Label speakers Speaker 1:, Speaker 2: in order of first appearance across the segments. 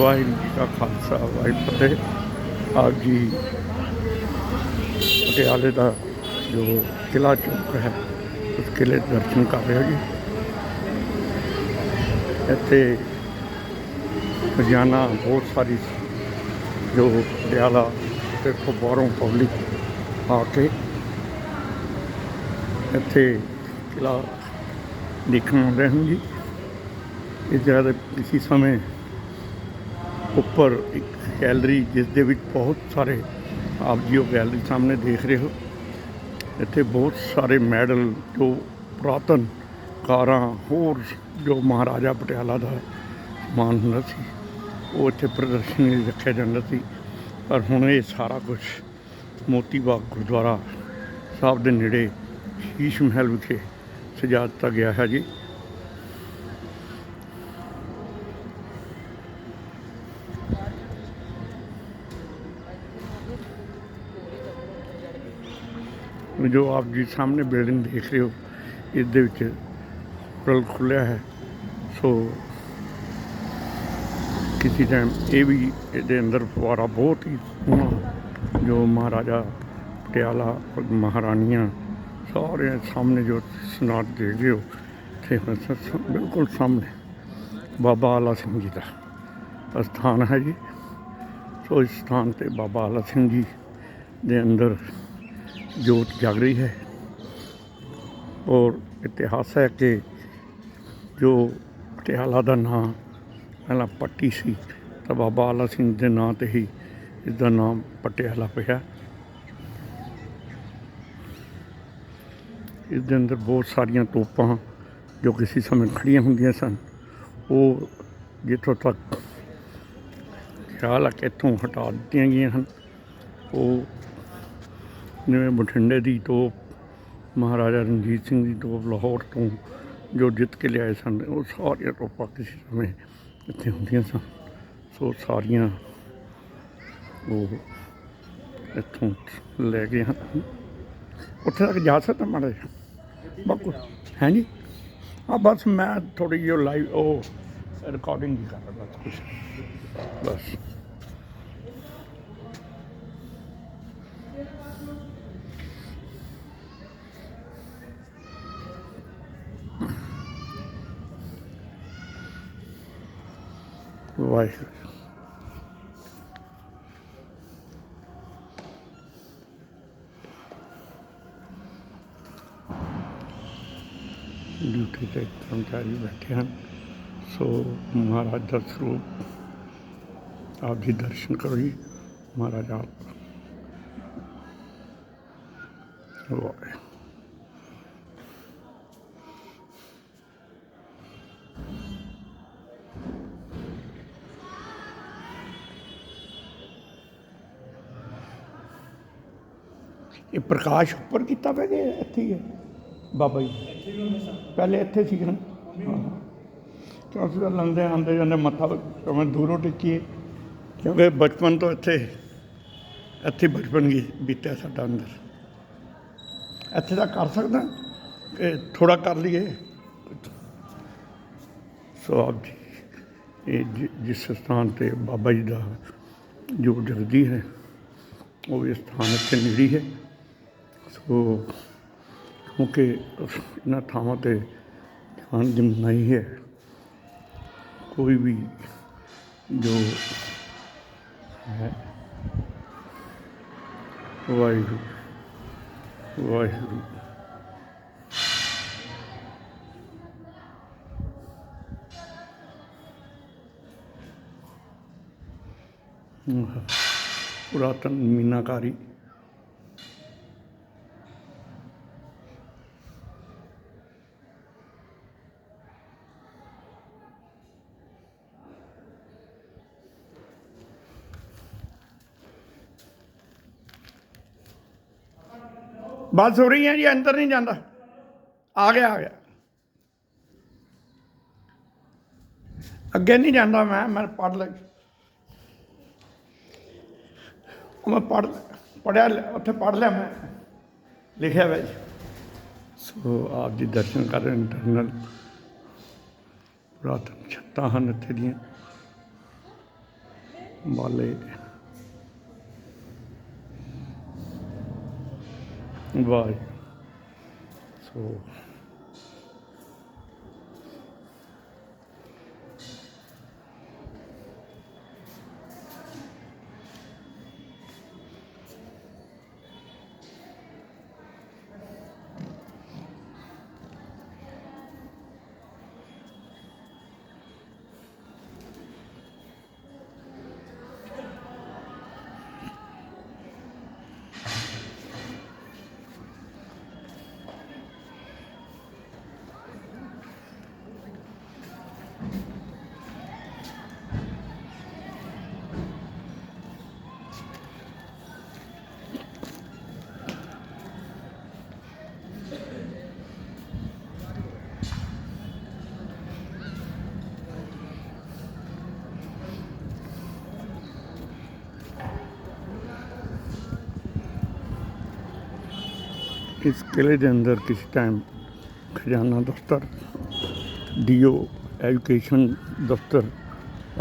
Speaker 1: ਵਾਹਿਗੁਰੂ ਜੀ ਕਾ ਖਾਲਸਾ, ਵਾਹਿਗੁਰੂ ਫਤਿਹ। ਆਪ ਜੀ ਪਟਿਆਲੇ ਦਾ ਜੋ ਕਿਲਾ ਚੌਕ ਹੈ, ਉਸ ਕਿਲੇ ਦੇ ਦਰਸ਼ਨ ਕਰ ਰਹੇ ਹੋ ਜੀ। ਇੱਥੇ ਰੋਜ਼ਾਨਾ ਬਹੁਤ ਸਾਰੀ ਜੋ ਪਟਿਆਲਾ ਤੇ ਬਾਹਰੋਂ ਪਬਲਿਕ ਆ ਕੇ ਇੱਥੇ ਕਿਲਾ ਦੇਖਣ ਆਉਂਦੇ ਹਨ ਜੀ। ਇਸ ਜਗ੍ਹਾ ਕਿਸੇ ਸਮੇਂ ਉੱਪਰ ਇੱਕ ਗੈਲਰੀ ਜਿਸ ਦੇ ਵਿੱਚ ਬਹੁਤ ਸਾਰੇ ਆਪ ਜੀ ਉਹ ਗੈਲਰੀ ਸਾਹਮਣੇ ਦੇਖ ਰਹੇ ਹੋ। ਇੱਥੇ ਬਹੁਤ ਸਾਰੇ ਮੈਡਲ ਜੋ ਪੁਰਾਤਨ ਕਾਰਾਂ, ਹੋਰ ਜੋ ਮਹਾਰਾਜਾ ਪਟਿਆਲਾ ਦਾ ਸਮਾਨ ਹੁੰਦਾ ਸੀ, ਉਹ ਇੱਥੇ ਪ੍ਰਦਰਸ਼ਨੀ ਲਈ ਰੱਖਿਆ ਜਾਂਦਾ ਸੀ। ਪਰ ਹੁਣ ਇਹ ਸਾਰਾ ਕੁਝ ਮੋਤੀ ਬਾਗ ਗੁਰਦੁਆਰਾ ਸਾਹਿਬ ਦੇ ਨੇੜੇ ਸ਼ੀਸ਼ ਮਹਿਲ ਵਿਖੇ ਸਜਾ ਦਿੱਤਾ ਗਿਆ ਹੈ ਜੀ। ਜੋ ਆਪ ਜੀ ਸਾਹਮਣੇ ਬਿਲਡਿੰਗ ਦੇਖ ਰਹੇ ਹੋ ਇਸ ਦੇ ਵਿੱਚ ਹੋਟਲ ਖੁੱਲਿਆ ਹੈ। ਸੋ ਕਿਸੇ ਟਾਈਮ ਇਹ ਵੀ ਇਹਦੇ ਅੰਦਰ ਫੁਆਰਾ ਬਹੁਤ ਹੀ ਸੋਹਣਾ, ਜੋ ਮਹਾਰਾਜਾ ਪਟਿਆਲਾ ਔਰ ਮਹਾਰਾਣੀਆਂ ਸਾਰੇ ਸਾਹਮਣੇ ਜੋ ਸਨਾਟ ਦੇਖ ਰਹੇ ਹੋ ਤੇ ਬਿਲਕੁਲ ਸਾਹਮਣੇ ਬਾਬਾ ਆਲਾ ਸਿੰਘ ਜੀ ਦਾ ਸਥਾਨ ਹੈ ਜੀ। ਸੋ ਇਸ ਸਥਾਨ ਤੇ ਬਾਬਾ ਆਲਾ ਸਿੰਘ ਜੀ ਦੇ ਅੰਦਰ ਜੋਤ ਜਗ ਰਹੀ ਹੈ ਔਰ ਇਤਿਹਾਸ ਹੈ ਕਿ ਜੋ ਪਟਿਆਲਾ ਦਾ ਨਾਂ ਪਹਿਲਾਂ ਪੱਟੀ ਸੀ, ਤਾਂ ਬਾਬਾ ਆਲਾ ਸਿੰਘ ਦੇ ਨਾਂ ਤੇ ਹੀ ਇਸ ਦਾ ਨਾਮ ਪਟਿਆਲਾ ਪਿਆ। ਇਸ ਦੇ ਅੰਦਰ ਬਹੁਤ ਸਾਰੀਆਂ ਤੋਪਾਂ ਜੋ ਕਿਸੇ ਸਮੇਂ ਖੜੀਆਂ ਹੁੰਦੀਆਂ ਸਨ, ਉਹ ਜਿੱਥੋਂ ਤੱਕ ਖਿਆਲ ਹੈ ਕਿ ਇੱਥੋਂ ਹਟਾ ਦਿੱਤੀਆਂ ਗਈਆਂ ਹਨ। ਉਹ ਜਿਵੇਂ ਬਠਿੰਡੇ ਦੀ ਤੋਪ, ਮਹਾਰਾਜਾ ਰਣਜੀਤ ਸਿੰਘ ਦੀ ਤੋਪ, ਲਾਹੌਰ ਤੋਂ ਜੋ ਜਿੱਤ ਕੇ ਲਿਆਏ ਸਨ, ਉਹ ਸਾਰੀਆਂ ਤੋਪਾਂ ਕਿਸੇ ਸਮੇਂ ਇੱਥੇ ਹੁੰਦੀਆਂ ਸਨ। ਸੋ ਸਾਰੀਆਂ ਉਹ ਇੱਥੋਂ ਲੈ ਗਏ ਹਨ। ਉੱਥੇ ਤੱਕ ਜਾ ਸਕਦਾ ਮਾੜਾ ਜਿਹਾ। ਬਾਕੂ ਹੈ ਜੀ ਆ ਬਸ ਮੈਂ ਥੋੜੀ ਜਿਹੀ ਲਾਈਵ ਉਹ ਰਿਕਾਰਡਿੰਗ ਹੀ ਕਰ ਰਿਹਾ, ਬਸ ਕੁਛ। ਬਸ। ਵਾਹਿਗੁਰੂ ਡਿਊਟੀ ਤੇ ਕਰਮਚਾਰੀ ਬੈਠੇ ਹਨ, ਸੋ ਮਹਾਰਾਜ ਦਾ ਸਰੂਪ ਆਪ ਜੀ ਦਰਸ਼ਨ ਕਰੋ ਜੀ, ਮਹਾਰਾਜ ਆਪ। ਵਾਹਿਗੁਰੂ ਇਹ ਪ੍ਰਕਾਸ਼ ਉੱਪਰ ਕੀਤਾ ਪਿਆ ਕਿ ਇੱਥੇ ਹੀ ਹੈ, ਬਾਬਾ ਜੀ। ਪਹਿਲੇ ਇੱਥੇ ਸੀ ਨਾ। ਕਿਉਂਕਿ ਕਿਉਂ ਅਸੀਂ ਲੰਘਦੇ ਆਉਂਦੇ ਜਾਂਦੇ ਮੱਥਾ ਕਿਵੇਂ ਦੂਰੋਂ ਟਿੱਕੀਏ, ਕਿਉਂਕਿ ਬਚਪਨ ਤੋਂ ਇੱਥੇ ਇੱਥੇ ਬਚਪਨ ਬੀਤਿਆ ਸਾਡਾ ਅੰਦਰ। ਇੱਥੇ ਦਾ ਕਰ ਸਕਦਾ, ਕਿ ਥੋੜਾ ਕਰ ਲਈਏ। ਸੋ ਆਪ ਜੀ, ਇਹ ਜਿਸ ਸਥਾਨ ਤੇ ਬਾਬਾ ਜੀ ਦਾ ਜੋ ਜਗਦੀ ਹੈ, ਉਹ ਇਸ ਸਥਾਨ ਇੱਥੇ ਨੇੜੇ ਹੈ। ਸੋ ਕਿਉਂਕਿ ਇਹਨਾਂ ਥਾਵਾਂ ਤੇ ਜਾਣ ਦੀ ਮਨਾਹੀ ਹੈ, ਕੋਈ ਵੀ ਜੋ ਹੈ, ਵਾਹਿਗੁਰੂ ਵਾਹਿਗੁਰੂ। ਪੁਰਾਤਨ ਮੀਨਾਕਾਰੀ ਬਸ ਹੋ ਰਹੀ ਹੈ ਜੀ, ਅੰਦਰ ਨਹੀਂ ਜਾਂਦਾ। ਆ ਗਿਆ ਆ ਗਿਆ। ਅੱਗੇ ਨਹੀਂ ਜਾਂਦਾ ਮੈਂ ਮੈਂ ਪੜ੍ਹ ਲੈ। ਉਹ ਮੈਂ ਪੜ੍ਹ ਪੜਿਆ ਉੱਥੇ ਪੜ੍ਹ ਲਿਆ ਮੈਂ। ਲਿਖਿਆ ਹੋਇਆ ਜੀ। ਸੋ ਆਪ ਜੀ ਦਰਸ਼ਨ ਕਰ ਇੰਟਰਨਲ ਪੁਰਾਤਨ ਛੱਤਾਂ ਹਨ ਇੱਥੇ ਦੀਆਂ। ਬਾਲੇ। ਵਾਹ ਸੋ ਇਸ ਕਿਲੇ ਦੇ ਅੰਦਰ ਕਿਸੇ ਟਾਈਮ ਖਜ਼ਾਨਾ ਦਫ਼ਤਰ ਡੀਓ ਐਜੂਕੇਸ਼ਨ ਦਫ਼ਤਰ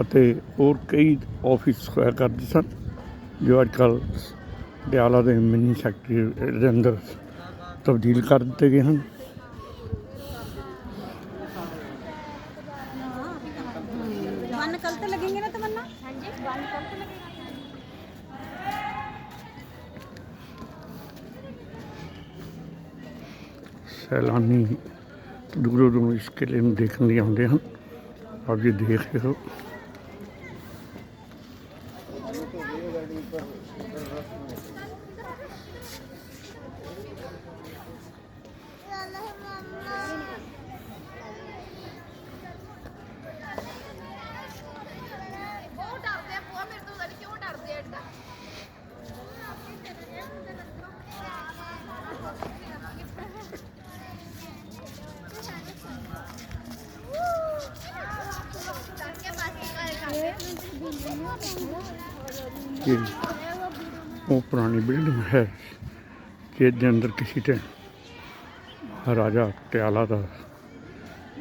Speaker 1: ਅਤੇ ਹੋਰ ਕਈ ਆਫਿਸ ਹੋਇਆ ਕਰਦੇ ਸਨ, ਜੋ ਅੱਜ ਕੱਲ੍ਹ ਪਟਿਆਲਾ ਦੇ ਮਿਨੀ ਸੈਕਟਰੀ ਦੇ ਅੰਦਰ ਤਬਦੀਲ ਕਰ ਦਿੱਤੇ ਗਏ ਹਨ। ਸੈਲਾਨੀ ਦੂਰੋਂ ਦੂਰੋਂ ਇਸ ਕਿਲੇ ਨੂੰ ਦੇਖਣ ਲਈ ਆਉਂਦੇ ਹਨ। ਆਪ ਜੀ ਦੇਖ ਰਹੇ ਹੋ
Speaker 2: ਬਹੁਤ ਡਰਦੇ ਆ ਭੂਆ ਮੇਰੇ ਤੋਂ ਪਤਾ ਨੀ ਕਿਉਂ ਡਰਦੇ ਆ ਏਦਾਂ
Speaker 1: ਕਿ ਉਹ ਪੁਰਾਣੀ ਬਿਲਡਿੰਗ ਹੈ ਜਿਹਦੇ ਅੰਦਰ ਕਿਸੇ 'ਤੇ ਰਾਜਾ ਪਟਿਆਲਾ ਦਾ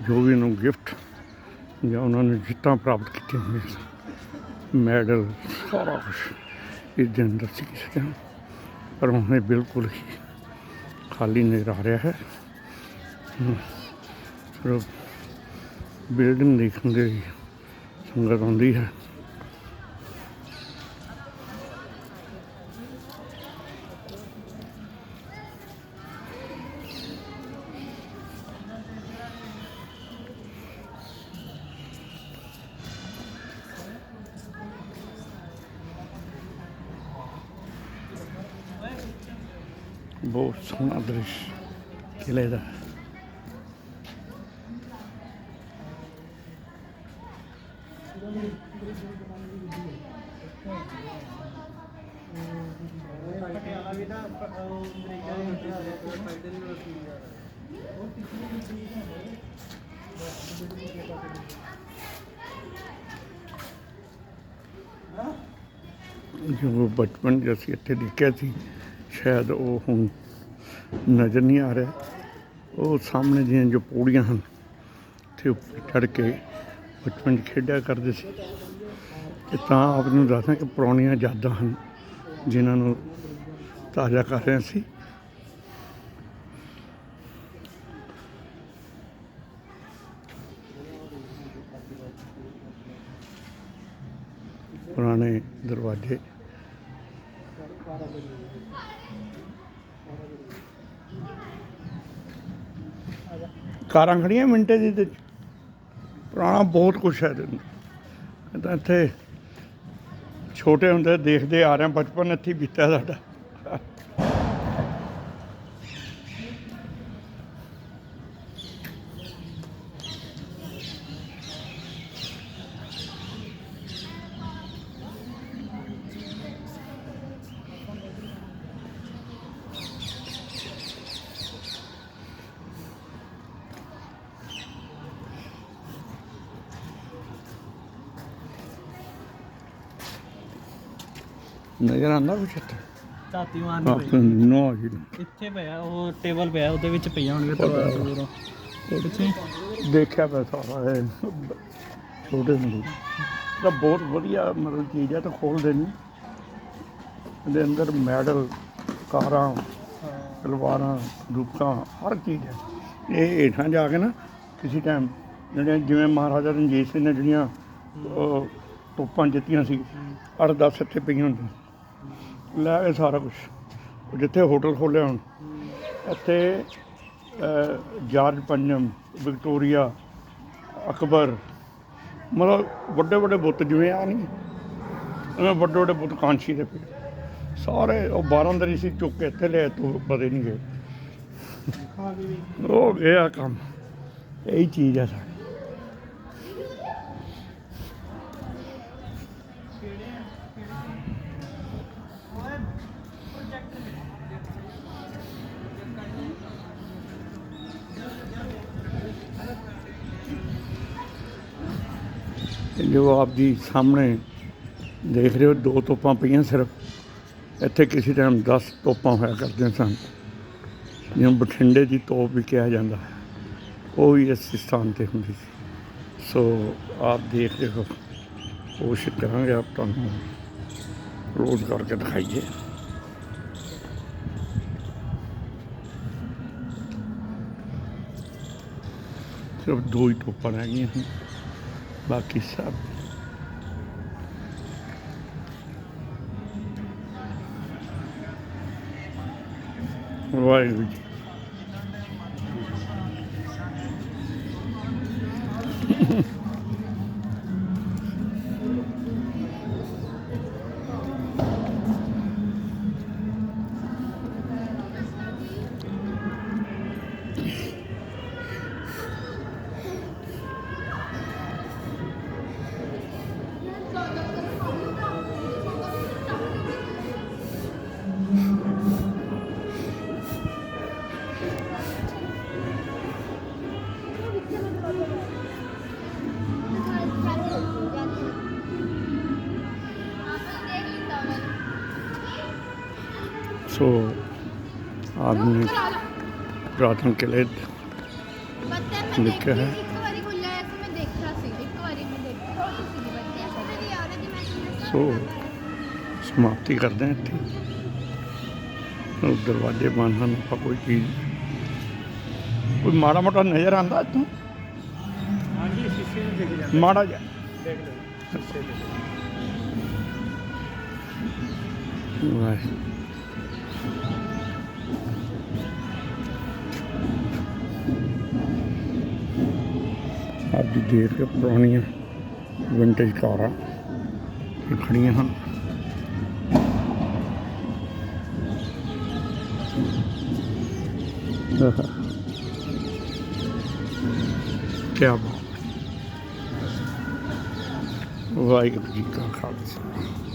Speaker 1: ਜੋ ਵੀ ਉਹਨੂੰ ਗਿਫਟ ਜਾਂ ਉਹਨਾਂ ਨੇ ਜਿੱਤਾਂ ਪ੍ਰਾਪਤ ਕੀਤੀਆਂ ਹੋਈਆਂ ਸਨ ਮੈਡਲ ਸਾਰਾ ਕੁਛ ਇਸ ਦੇ ਅੰਦਰ ਸੀ ਕਿਸੇ ਟਾਈਮ ਪਰ ਹੁਣ ਇਹ ਬਿਲਕੁਲ ਹੀ ਖਾਲੀ ਨਜ਼ਰ ਆ ਰਿਹਾ ਹੈ। ਸਿਰਫ ਬਿਲਡਿੰਗ ਦੇਖਣ ਦੇ ਸੰਗਤ ਆਉਂਦੀ ਹੈ। ਬਹੁਤ ਸੋਹਣਾ ਦ੍ਰਿਸ਼ ਕਿਲੇ ਦਾ।
Speaker 3: ਪਟਿਆਲਾ ਵੀ ਨਾ ਅਮਰੀਕਾ ਦੇ ਵਿੱਚ ਆ ਰਿਹਾ ਕੋਈ ਫਾਇਦਾ ਨਹੀਂ ਹੋਣਾ
Speaker 1: ਜੋ ਬਚਪਨ 'ਚ ਅਸੀਂ ਇੱਥੇ ਦੇਖਿਆ ਸੀ ਸ਼ਾਇਦ ਉਹ ਹੁਣ ਨਜ਼ਰ ਨਹੀਂ ਆ ਰਿਹਾ। ਉਹ ਸਾਹਮਣੇ ਦੀਆਂ ਜੋ ਪੌੜੀਆਂ ਹਨ, ਤੇ ਉੱਪਰ ਚੜ ਕੇ ਬਚਪਨ 'ਚ ਖੇਡਿਆ ਕਰਦੇ ਸੀ। ਤੇ ਤਾਂ ਆਪ ਨੂੰ ਦੱਸਦਾ ਕਿ ਪੁਰਾਣੀਆਂ ਯਾਦਾਂ ਹਨ, ਜਿਨ੍ਹਾਂ ਨੂੰ ਤਾਜ਼ਾ ਕਰ ਰਹੇ ਸੀ। ਪੁਰਾਣੇ ਦਰਵਾਜ਼ੇ ਕਾਰਾਂ ਖੜੀਆਂ ਮਿੰਟੇ ਦੀ ਤੇ ਪੁਰਾਣਾ ਬਹੁਤ ਕੁਛ ਹੈ ਤਾਂ ਇੱਥੇ ਛੋਟੇ ਹੁੰਦੇ ਦੇਖਦੇ ਆ ਰਹੇ ਹਾਂ, ਬਚਪਨ ਇੱਥੇ ਬੀਤਿਆ ਸਾਡਾ। ਨਜ਼ਰ ਆਉਂਦਾ ਕੁਛ ਇੱਥੇ?
Speaker 3: ਝਾਤੀ ਮਾਰਨੀ
Speaker 1: ਨੋ ਜੀ।
Speaker 3: ਇੱਥੇ ਪਿਆ ਉਹ ਟੇਬਲ ਪਿਆ ਉਹਦੇ ਵਿੱਚ ਪਈਆਂ ਹੋਣਗੀਆਂ ਤਸਵੀਰਾਂ ਪਿੱਛੇ
Speaker 1: ਦੇਖਿਆ ਮੈਂ ਸਾਰਾ ਇਹ ਛੋਟੇ ਹੁੰਦੇ ਤਾਂ। ਬਹੁਤ ਵਧੀਆ ਮਤਲਬ ਚੀਜ਼ ਹੈ ਤਾਂ ਖੋਲਦੇ ਨਹੀਂ। ਇਹਦੇ ਅੰਦਰ ਮੈਡਲ ਕਾਰਾਂ ਤਲਵਾਰਾਂ ਰੂਪਾਂ ਹਰ ਚੀਜ਼ ਹੈ ਇਹ ਹੇਠਾਂ ਜਾ ਕੇ ਨਾ ਕਿਸੇ ਟਾਈਮ ਜਿਹੜੇ ਜਿਵੇਂ ਮਹਾਰਾਜਾ ਰਣਜੀਤ ਸਿੰਘ ਨੇ ਜਿਹੜੀਆਂ ਤੋਪਾਂ ਜਿੱਤੀਆਂ ਸੀ ਅੱਠ ਦਸ ਇੱਥੇ ਪਈਆਂ ਹੁੰਦੀਆਂ। ਲੈ ਕੇ ਸਾਰਾ ਕੁਝ ਜਿੱਥੇ ਹੋਟਲ ਖੋਲ੍ਹਿਆ ਹੁਣ ਇੱਥੇ ਜਾਰਜ ਪੰਜਮ ਵਿਕਟੋਰੀਆ ਅਕਬਰ ਮਤਲਬ ਵੱਡੇ ਵੱਡੇ ਬੁੱਤ ਜਿਵੇਂ ਆ ਨਹੀਂ ਐਵੇਂ ਵੱਡੇ ਵੱਡੇ ਬੁੱਤ ਕਾਂਸ਼ੀ ਦੇ ਪਏ ਸਾਰੇ ਉਹ ਬਾਰਾਂਦਰੀ ਸੀ ਚੁੱਕ ਕੇ ਇੱਥੇ ਲੈ ਤੋਂ ਬਦੇ ਨਹੀਂ ਗਏ। ਉਹ ਗਿਆ ਕੰਮ। ਇਹੀ ਚੀਜ਼ ਹੈ ਸਾਡੀ। ਜੋ ਆਪ ਜੀ ਸਾਹਮਣੇ ਦੇਖ ਰਹੇ ਹੋ, ਦੋ ਤੋਪਾਂ ਪਈਆਂ ਸਿਰਫ। ਇੱਥੇ ਕਿਸੇ ਟਾਈਮ 10 ਤੋਪਾਂ ਹੋਇਆ ਕਰਦੀਆਂ ਸਨ। ਜਿਹਨੂੰ ਬਠਿੰਡੇ ਦੀ ਤੋਪ ਵੀ ਕਿਹਾ ਜਾਂਦਾ। ਹੈ ਉਹ ਵੀ ਇਸ ਸਥਾਨ ਤੇ ਹੁੰਦੀ ਸੀ। ਸੋ ਆਪ ਦੇਖ ਰਹੇ ਹੋ, ਕੋਸ਼ਿਸ਼ ਕਰਾਂਗੇ ਆਪ ਤੁਹਾਨੂੰ ਰੋਜ਼ ਕਰਕੇ ਦਿਖਾਈਏ। ਸਿਰਫ ਦੋ ਹੀ ਤੋਪਾਂ ਰਹਿ ਗਈਆਂ ਹਨ। ਬਾਕੀ ਸਭ ਵਾਹਿਗੁਰੂ ਜੀ
Speaker 2: ਖੁੱਲਿਆ ਹੈ ਤੇ ਮੈਂ ਦੇਖਿਆ ਹੈ
Speaker 1: ਸੋ ਸਮਾਪਤੀ ਕਰਦੇ ਹਾਂ ਇੱਥੇ ਉਹ ਦਰਵਾਜ਼ੇ ਬੰਦ ਹਨ ਆਪਾਂ ਕੋਈ ਚੀਜ਼ ਕੋਈ ਮਾੜਾ ਮੋਟਾ ਨਜ਼ਰ ਆਂਦਾ ਇੱਥੋਂ
Speaker 3: ਹਾਂਜੀ ਸ਼ੀਸ਼ੇ ਨੂੰ ਦੇਖ ਜਾਂਦੇ
Speaker 1: ਮਾੜਾ ਜਿਹਾ
Speaker 3: ਦੇਖ ਲਓ ਸ਼ੀਸ਼ੇ ਦੇ
Speaker 1: ਵਾਹਿਗੁਰੂ ਆਪ ਜੀ ਦੇਖ ਪੁਰਾਣੀਆਂ ਵਿੰਟੇਜ ਕਾਰਾਂ ਖੜੀਆਂ ਹਨ। ਕੀ ਬਾਤ। ਵਾਹਿਗੁਰੂ ਜੀ ਕਾ ਖਾਲਸਾ।